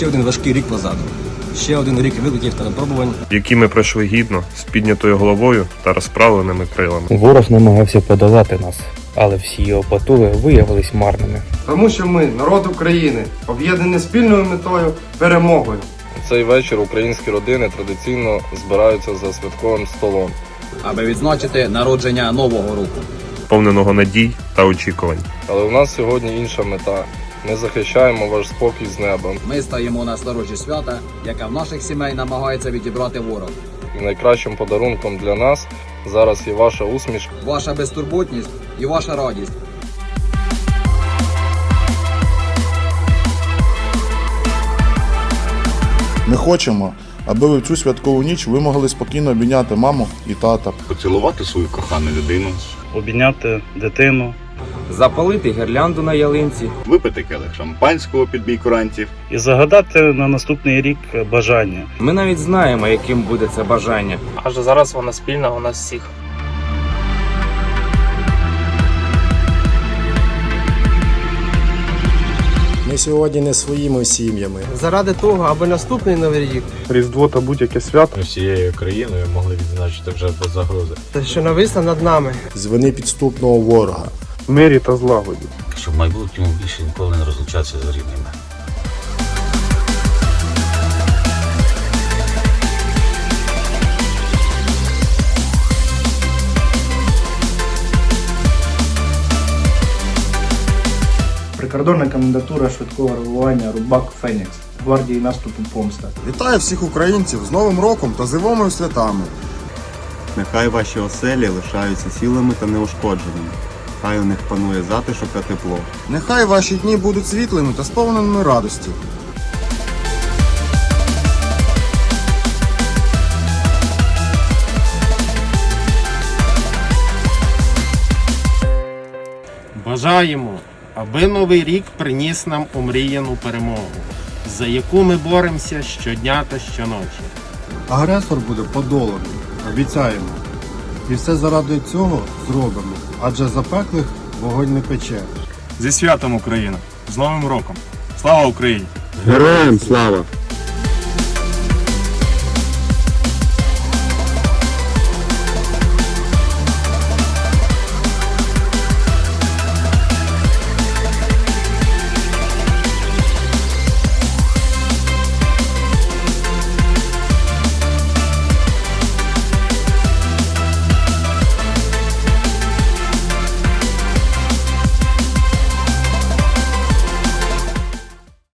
ще один важкий рік позаду. Ще один рік викликів та випробувань. які ми пройшли гідно з піднятою головою та розправленими крилами. Ворог намагався подолати нас, але всі його потуги виявились марними. Тому що ми, народ України, об'єднані спільною метою перемогою. Цей вечір українські родини традиційно збираються за святковим столом. аби відзначити народження нового року. Повненого надій та очікувань. Але у нас сьогодні інша мета. Ми захищаємо ваш спокій з неба. Ми стаємо на сторожі свята, яка в наших сімей намагається відібрати ворог. І найкращим подарунком для нас зараз є ваша усмішка. Ваша безтурботність і ваша радість. Ми хочемо, аби ви в цю святкову ніч ви могли спокійно обійняти маму і тата. поцілувати свою кохану людину, Обійняти дитину запалити гірлянду на ялинці, випити келих шампанського під бій курантів, і загадати на наступний рік бажання. Ми навіть знаємо, яким буде це бажання. Адже зараз вона спільна у нас всіх. Сьогодні не своїми сім'ями. Заради того, аби наступний новий рік, Різдво та будь-яке свято всією країною могли відзначити вже без загрози. що нависла над нами. З вини підступного ворога. мирі та злагоді. Щоб в майбутньому більше ніколи не розлучатися з рідними. Прикордонна комендатура швидкого реагування Рубак Фенікс гвардії наступу помста. Вітаю всіх українців з Новим роком та зимовими святами. нехай ваші оселі лишаються цілими та неушкодженими. Хай у них панує затишок та тепло. Нехай ваші дні будуть світлими та сповненими радості. Бажаємо, аби новий рік приніс нам омріяну перемогу, за яку ми боремося щодня та щоночі. Агресор буде подоланий, обіцяємо. І все заради цього зробимо, адже запеклих вогонь не пече. Зі святом Україна! З Новим роком! Слава Україні! Героям слава!